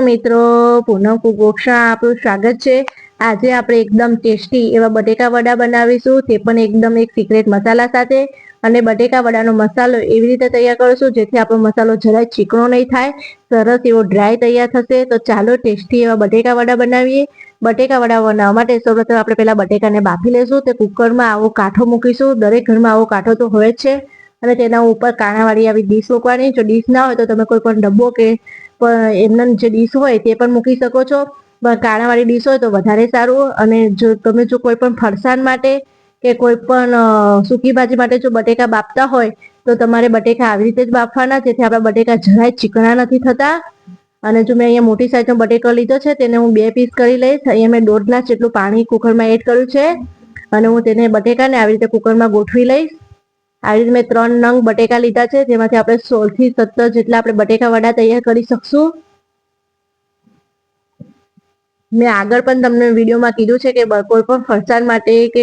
મિત્રો, પૂનમ કુગોક્ષા આપણું સ્વાગત છે. આજે આપણે એકદમ ટેસ્ટી એવા બટેકા વડા બનાવીશું. તે પણ એકદમ એક સિક્રેટ મસાલા સાથે. અને બટેકા વડાનો મસાલો એવી રીતે તૈયાર કરીશું, જેથી આપણો મસાલો જરાય ચીકણો નહીં થાય. સરસ એવો ડ્રાય તૈયાર થશે. તો ચાલો ટેસ્ટી એવા બટેકા વડા બનાવીએ. બટેકા વડા બનાવવા માટે સૌપ્રથમ આપણે પહેલા બટેકાને બાફી લઈશું તે કુકરમાં આવો કાંઠો મૂકીશું. દરેક ઘરમાં આવો કાંઠો તો હોય જ છે. અને તેના ઉપર કાણાવાળી આવી ડીશ મૂકવાની. જો ડીશ ના હોય તો તમે કોઈ પણ ડબ્બો કે એમના જે ડીશ હોય તે પણ મૂકી શકો છો. કાળાવાળી ડીશ હોય તો વધારે સારું. અને જો તમે જો કોઈ પણ ફરસાણ માટે કે કોઈ પણ સૂકી ભાજી માટે જો બટેકા બાફતા હોય, તો તમારે બટેકા આવી રીતે જ બાફવાના. જેથી આપણા બટેકા જરાય ચીકણા નથી થતા. અને જો મેં અહીંયા મોટી સાઈઝનો બટેકો લીધો છે, તેને હું બે પીસ કરી લઈશ. અહીંયા મેં દોઢ ગ્લાસ જેટલું પાણી કુકરમાં એડ કર્યું છે. અને હું તેને બટેકાને આવી રીતે કુકરમાં ગોઠવી લઈશ. આવી રીતે મેં ત્રણ નંગ બટેકા લીધા છે, જેમાંથી આપણે સોળથી સત્તર જેટલા આપણે બટેકા વડા તૈયાર કરી શકશું. મેં આગળ પણ તમને વિડીયોમાં કીધું છે કે કોઈ પણ ફરસાણ માટે કે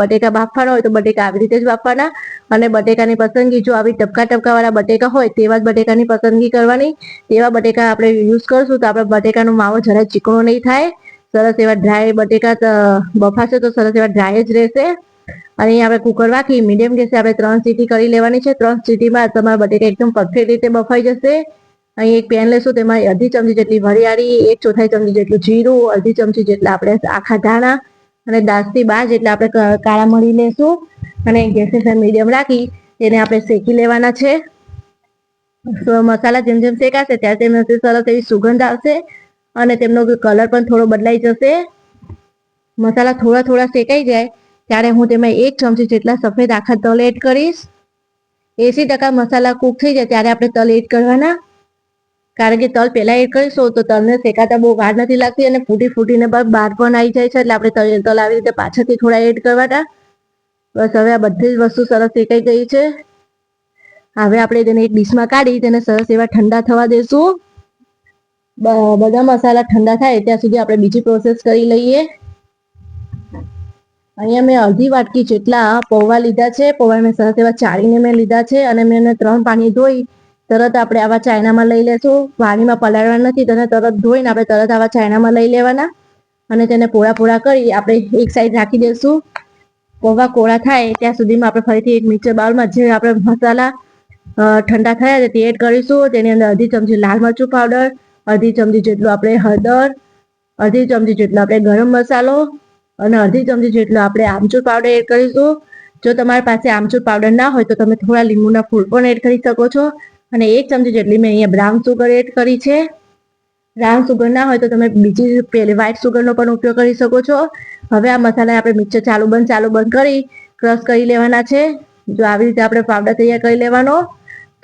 બટેકા બાફવાના હોય તો બટેકા આવી રીતે જ બાફવાના. અને બટેકાની પસંદગી જો આવી ટપકા ટપકા વાળા બટેકા હોય, તેવા જ બટેકાની પસંદગી કરવાની. તેવા બટેકા આપણે યુઝ કરશું તો આપણે બટેકાનો માવો જરાય ચીકણો નહીં થાય. સરસ એવા ડ્રાય બટેકા બફાશે તો સરસ એવા ડ્રાય જ રહેશે. અને આપણે કુકર રાખી મીડિયમ ગેસે આપણે ત્રણ સીટી કરી લેવાની છે. ત્રણ સીટીમાં તમારા બટેકા એકદમ પરફેક્ટ રીતે બફાઈ જશે. અહીં એક પેન લેશું, તેમાં અડધી ચમચી જેટલી વરિયાળી, એક ચોથાઈ ચમચી જેટલું જીરું, અડધી ચમચી જેટલા આપણે આખા ધાણા અને દસથી બાર જેટલા આપણે કાળા મળી લેશું. અને ફ્લેમ મીડિયમ રાખી તેને આપણે શેકી લેવાના છે. મસાલા જેમ જેમ શેકાશે, ત્યારે તેમને સરસ એવી સુગંધ આવશે અને તેમનો કલર પણ થોડો બદલાઈ જશે. મસાલા થોડા થોડા શેકાઈ જાય ત્યારે હું તેમાં એક ચમચી જેટલા સફેદ આખા તલ એડ કરીશ. એસી ટકા મસાલા કૂક થઈ જાય ત્યારે આપણે તલ એડ કરવાના. કારણ કે તલ પહેલા એડ કરીશું તો તલને શેકાતા બહુ વાર નથી લાગતી અને ફૂટી ફૂટીને બહાર પણ આવી જાય છે એટલે આપણે તલ આવી રીતે પાછળથી થોડા એડ કરવાના. બસ હવે આ બધી જ વસ્તુ સરસ શેકાઈ ગઈ છે. હવે આપણે તેને એક ડીશમાં કાઢી તેને સરસ એવા ઠંડા થવા દેશું. બધા મસાલા ઠંડા થાય ત્યાં સુધી આપણે બીજી પ્રોસેસ કરી લઈએ. અહીંયા મેં અડધી વાટકી જેટલા પૌવા લીધા છે. પૌવા મેં સરસ એવા ચાળીને મેં લીધા છે અને મેં એને ત્રણ પાણી ધોઈ તરત આપણે આવા ચાઇનામાં લઈ લેશું. પાણીમાં પલાળવા નથી, તેને તરત ધોઈને આપણે તરત આવા ચાયનામાં લઈ લેવાના અને તેને પોળા પોળા કરી આપણે એક સાઈડ રાખી દઈશું પૌવા કોળા થાય ત્યાં સુધીમાં આપણે ફરીથી એક મિક્સર બાઉલમાં જે આપણે મસાલા ઠંડા થયા છે તે એડ કરીશું. તેની અંદર અડધી ચમચી લાલ મરચું પાવડર અડધી ચમચી જેટલું આપણે હળદર, અડધી ચમચી જેટલો આપણે ગરમ મસાલો અને અડધી ચમચી જેટલો આપણે આમચૂર પાવડર એડ કરીશું. જો તમારી પાસે આમચૂર પાવડર ના હોય તો તમે થોડા લીંબુના ફૂલ પણ એડ કરી શકો છો. અને એક ચમચી જેટલી મેં અહીંયા બ્રાઉન સુગર એડ કરી છે. બ્રાઉન સુગર ના હોય તો તમે બીજી પેલી વ્હાઇટ સુગરનો પણ ઉપયોગ કરી શકો છો. હવે આ મસાલા આપણે મિક્સર ચાલુ બંધ ચાલુ બંધ કરી ક્રશ કરી લેવાના છે. જો આવી રીતે આપણે પાવડર તૈયાર કરી લેવાનો.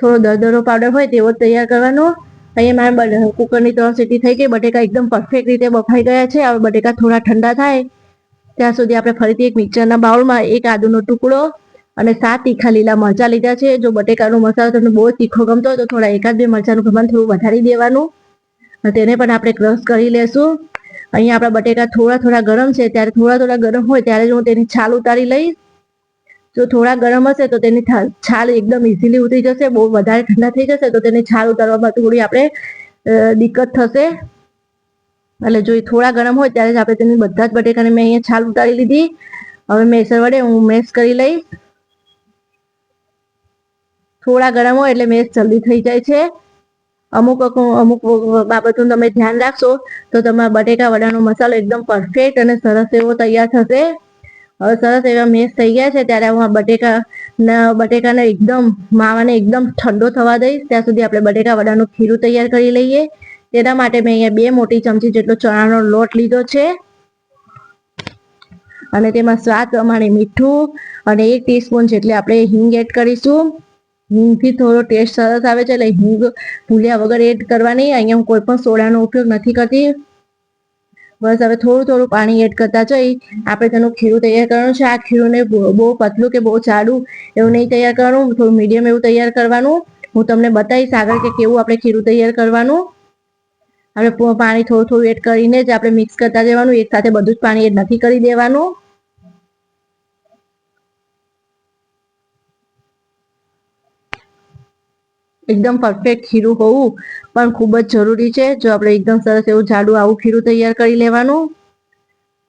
થોડો દરદરો પાવડર હોય તેવો તૈયાર કરવાનો. અહીંયા મારા કુકરની ત્રણ સીટી થઈ ગઈ. બટેકા એકદમ પરફેક્ટ રીતે બફાઈ ગયા છે. હવે બટેકા થોડા ઠંડા થાય. ત્યાં સુધી આપણે ફરીથી એક મિક્સરના બાઉલમાં એક આદુનો ટુકડો અને સાત તીખા લીલા મરચાં લીધા છે. જો બટેકાનો મસાલો તમને બહુ તીખો ગમતો હોય તો થોડા એકાદ બે મરચાંનું પ્રમાણ થોડું વધારી દેવાનું. તેને પણ આપણે ક્રશ કરી લેશું. અહીંયા આપણા બટેકા થોડા થોડા ગરમ છે. ત્યારે થોડા થોડા ગરમ હોય ત્યારે જ હું તેની છાલ ઉતારી લઈશ. જો થોડા ગરમ હશે તો તેની છાલ એકદમ ઇઝીલી ઉતરી જશે, બહુ વધારે ઠંડા થઈ જશે તો તેની છાલ ઉતારવામાં થોડી આપણે દિક્કત થશે. એટલે જો એ થોડા ગરમ હોય ત્યારે જ આપણે તેની બધા જ બટેકાને મેં અહીંયા છાલ ઉતારી લીધી. હવે મેસર વડે હું મેશ કરી લઈશ. થોડા ગરમ હોય એટલે મેસ જલ્દી થઈ જાય છે. અમુક અમુક બાબતનું તમે ધ્યાન રાખશો તો તમારા બટેકા વડાનો મસાલો એકદમ પરફેક્ટ અને સરસ એવો તૈયાર થશે. હવે સરસ એવા મેશ થઈ ગયા છે ત્યારે હું આ બટેકા બટેકાને એકદમ માવાને એકદમ ઠંડો થવા દઈશ. ત્યાં સુધી આપણે બટેકા વડાનું ખીરું તૈયાર કરી લઈએ. તેના માટે મેં અહીંયા બે મોટી ચમચી જેટલો ચણાનો લોટ લીધો છે. અને તેમાં સ્વાદ પ્રમાણે મીઠું અને એક ટીસ્પૂન જેટલી આપણે હિંગ એડ કરીશું. હિંગથી થોડો ટેસ્ટ સરસ આવે છે એટલે હિંગ ભૂલ્યા વગર એડ કરવાની અહીંયા હું કોઈ પણ સોડાનો ઉપયોગ નથી કરતી. બસ હવે થોડું થોડું પાણી એડ કરતા જઈ. આપણે તેનું ખીરું તૈયાર કરવાનું છે. આ ખીરુંને બહુ પતલું કે બહુ જાડું એવું નહીં તૈયાર કરવાનું. થોડું મીડિયમ એવું તૈયાર કરવાનું. હું તમને બતાવીશ આગળ કે કેવું આપણે ખીરું તૈયાર કરવાનું. આપણે પાણી થોડું થોડું એડ કરીને જ આપણે મિક્સ કરતા જવાનું. એક સાથે બધું જ પાણી એડ નથી કરી દેવાનું. એકદમ પરફેક્ટ ખીરું હોવું પણ ખૂબ જ જરૂરી છે. જો આપણે એકદમ સરસ એવું જાડું આવું ખીરું તૈયાર કરી લેવાનું.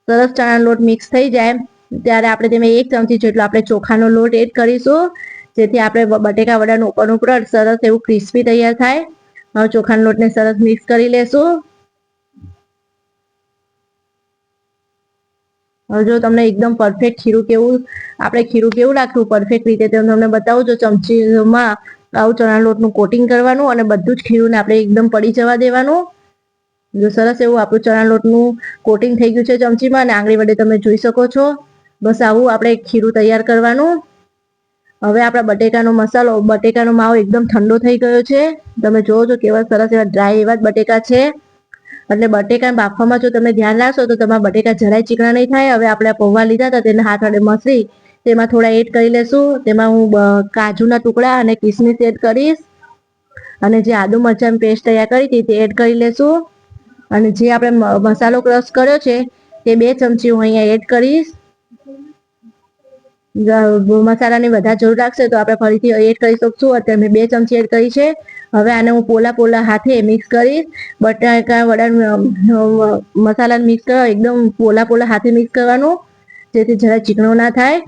સરસ ચણાનો લોટ મિક્સ થઈ જાય. ત્યારે આપણે તેમાં એક ચમચી જેટલો આપણે ચોખાનો લોટ એડ કરીશું. જેથી આપણે બટેકા વડાનું ઉપરનું ઉપર સરસ એવું ક્રિસ્પી તૈયાર થાય. હવે ચોખાના લોટને સરસ મિક્સ કરી લેશું. હવે જો તમને એકદમ પરફેક્ટ ખીરું કેવું, આપણે ખીરું કેવું રાખ્યું પરફેક્ટ રીતે તે તમને બતાવું, જો ચમચીમાં આવું ચણા લોટનું કોટિંગ કરવાનું અને બધું જ ખીરુંને આપણે એકદમ પડી જવા દેવાનું. જો સરસ એવું આપણું ચણા લોટનું કોટિંગ થઈ ગયું છે ચમચીમાં અને આંગળી વડે તમે જોઈ શકો છો. બસ આવું આપણે ખીરું તૈયાર કરવાનું. હવે આપણા બટેકાનો મસાલો, બટેકાનો માવો એકદમ ઠંડો થઈ ગયો છે. તમે જોવો છો કેવા સરસ એવા ડ્રાય એવા જ બટેકા છે. એટલે બટેકા બાફવામાં જો તમે ધ્યાન રાખશો તો તમારા બટેકા જરાય ચીકણા નહીં થાય. હવે આપણે પૌવા લીધા હતા, તેને હાથ વડે મસરી તેમાં થોડા એડ કરી લેશું. તેમાં હું કાજુના ટુકડા અને કિસમિસ એડ કરીશ. અને જે આદુ મરચાં પેસ્ટ તૈયાર કરી હતી તે એડ કરી લેશું. અને જે આપણે મસાલો ક્રશ કર્યો છે તે બે ચમચી હું અહીંયા એડ કરીશ. મસાલાની વધારે જરૂર લાગશે તો આપણે ફરીથી એડ કરી શકશું. અત્યારે મેં બે ચમચી એડ કરી છે. હવે આને હું પોલા પોલા હાથે મિક્સ કરીશ. બટાકા વડા મસાલા મિક્સ કરવા એકદમ પોલા પોલા હાથે મિક્સ કરવાનું, જેથી જરા ચીકણો ના થાય.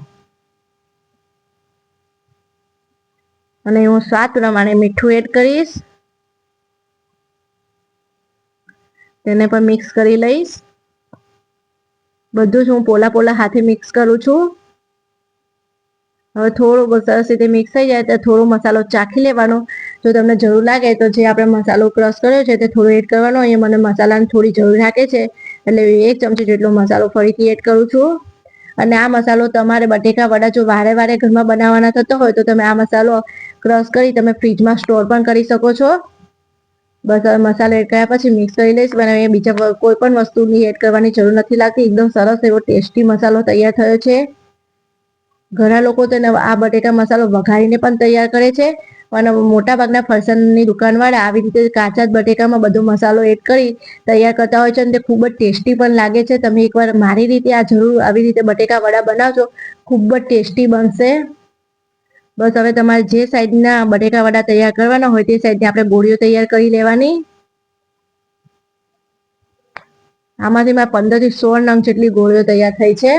અને હું સ્વાદ પ્રમાણે મીઠું એડ કરીશ. તેને પણ મિક્સ કરી લઈશ. બધું જ હું પોલા પોલા હાથે મિક્સ કરું છું. હવે થોડું સરસ રીતે મિક્સ થઈ જાય ત્યારે થોડો મસાલો ચાખી લેવાનો. જો તમને જરૂર લાગે તો જે આપણે મસાલો ક્રશ કર્યો છે તે થોડો એડ કરવાનો, અહીંયા મને મસાલાની થોડી જરૂર લાગે છે. એટલે એક ચમચી જેટલો મસાલો ફરીથી એડ કરું છું. અને આ મસાલો તમારે બટેકા વડા જો વારે વારે ઘરમાં બનાવવાના થતો હોય તો તમે આ મસાલો ક્રશ કરી તમે ફ્રીજમાં સ્ટોર પણ કરી શકો છો. બસ મસાલો એડ કર્યા પછી મિક્સ કરી લઈશ અને બીજા કોઈ પણ વસ્તુની એડ કરવાની જરૂર નથી લાગતી. એકદમ સરસ એવો ટેસ્ટી મસાલો તૈયાર થયો છે. ઘણા લોકો તેને આ બટેટા મસાલો વઘારીને પણ તૈયાર કરે છે. અને મોટા ભાગના ફરસાણની દુકાનવાળા આવી રીતે કાચા જ બટેકામાં બધો મસાલો એડ કરી તૈયાર કરતા હોય છે અને તે ખૂબ જ ટેસ્ટી પણ લાગે છે. તમે એકવાર મારી રીતે આ જરૂર આવી રીતે બટેકા વડા બનાવજો. ખૂબ જ ટેસ્ટી બનશે. બસ હવે તમારે જે સાઈડના બટેકા વડા તૈયાર કરવાના હોય તે સાઈડની આપણે ગોળીઓ તૈયાર કરી લેવાની. આમાંથી મારા પંદરથી સોળ નંગ જેટલી ગોળીઓ તૈયાર થઈ છે.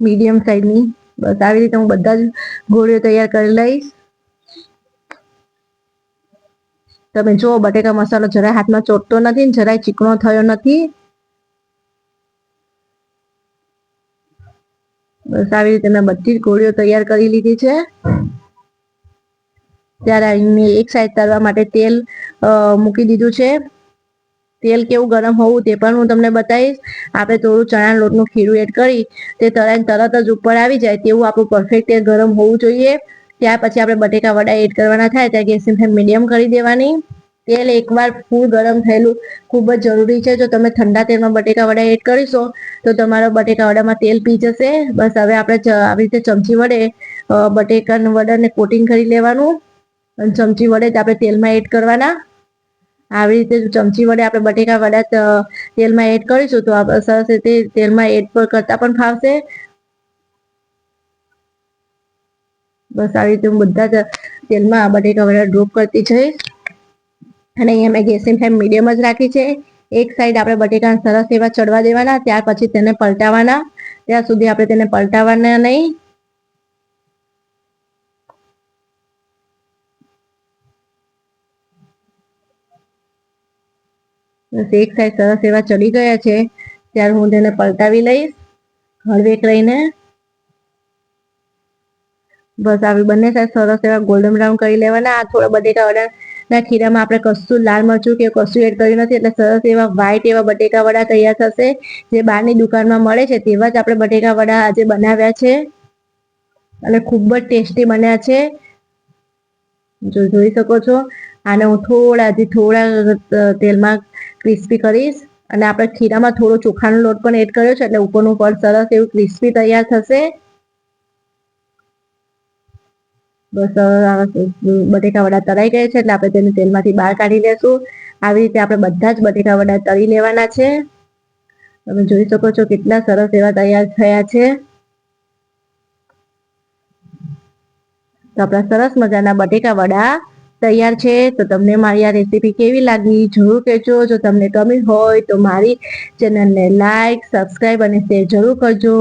મીડિયમ સાઈઝની. બસ આવી રીતે હું બધા જ ગોળીઓ તૈયાર કરી લઈશ. તમે જુઓ, બટેકા મસાલો જરાય હાથમાં ચોટતો નથી જરાય ચીકણો થયો નથી. બસ આવી રીતે મેં બધી જ ગોળીઓ તૈયાર કરી લીધી છે. ત્યારે અહીંની એક સાઈડ તળવા માટે તેલ મૂકી દીધું છે. તેલ કેવું ગરમ હોવું તે પણ હું તમને બતાવીશ. આપણે થોડું ચણા લોટનું ખીરું એડ કરી, તે તળાઈને તરત જ ઉપર આવી જાય તેવું આપણું પરફેક્ટ તેલ ગરમ હોવું જોઈએ. ત્યાર પછી આપણે બટેકા વડા એડ કરવાના થાય, ત્યાં ગેસની ફ્લેમ મીડિયમ કરી દેવાની. તેલ એકવાર ફૂલ ગરમ થયેલું ખૂબ જ જરૂરી છે. જો તમે ઠંડા તેલમાં બટેકા વડા એડ કરીશો, તો તમારા બટેકા વડામાં તેલ પી જશે. બસ હવે આપણે આવી રીતે ચમચી વડે બટેકા વડાને કોટિંગ કરી લેવાનું. અને ચમચી વડે જ આપણે તેલમાં એડ કરવાના. આવી રીતે ચમચી વડે આપણે બટેકા વડા તેલમાં એડ કરીશું, તો સરસ રીતે તેલમાં એડ કરતા પણ ફાવશે. બસ આવી રીતે હું બધા જ તેલમાં બટેકા વડા ડ્રોપ કરતી જઈશ. અને અહીંયા મેં ગેસની ફ્લેમ મીડિયમ જ રાખી છે. એક સાઈડ આપણે બટેકા સરસ એવા ચડવા દેવાના, ત્યાર પછી તેને પલટાવાના. ત્યાં સુધી આપણે તેને પલટાવાના નહીં. એક સાઈડ સરસ એવા ચડી ગયા છે. ત્યારે હું તેને પલટાવી લઈશ. હળવેક રહીને બસ આવી બંને સાઈડ સરસ એવા ગોલ્ડન બ્રાઉન કરી લેવાના. આ થોડા બટેકા વડાના ખીરામાં આપણે કશું લાલ મરચું કે કશું એડ કર્યું નથી, એટલે સરસ એવા વ્હાઈટ એવા બટેકા વડા તૈયાર થશે, જે બહારની દુકાનમાં મળે છે તેવા જ આપણે બટેકા વડા આજે બનાવ્યા છે. અને ખૂબ જ ટેસ્ટી બન્યા છે. જો જોઈ શકો છો, આને હું થોડા, હજી થોડા તેલમાં ક્રિસ્પી કરીશ. અને આપણે ખીરામાં થોડો ચોખાનો લોટ પણ એડ કર્યો છે, એટલે ઉપરનું ફળ સરસ એવું ક્રિસ્પી તૈયાર થશે. બસ બટેકા વડા તળાઈ ગયા છે એટલે આપણે તેને તેલમાંથી બહાર કાઢી લેશું. આવી રીતે આપણે બધા જ બટેકા વડા તળી લેવાના છે. તમે જોઈ શકો છો કેટલા સરસ એવા તૈયાર થયા છે. તો આપણા સરસ મજાના બટેકા વડા તૈયાર છે. તો તમને મારી આ રેસીપી કેવી લાગી જરૂર કહેજો. જો તમને ગમી હોય તો મારી ચેનલને લાઈક, સબસ્ક્રાઈબ અને શેર જરૂર કરજો.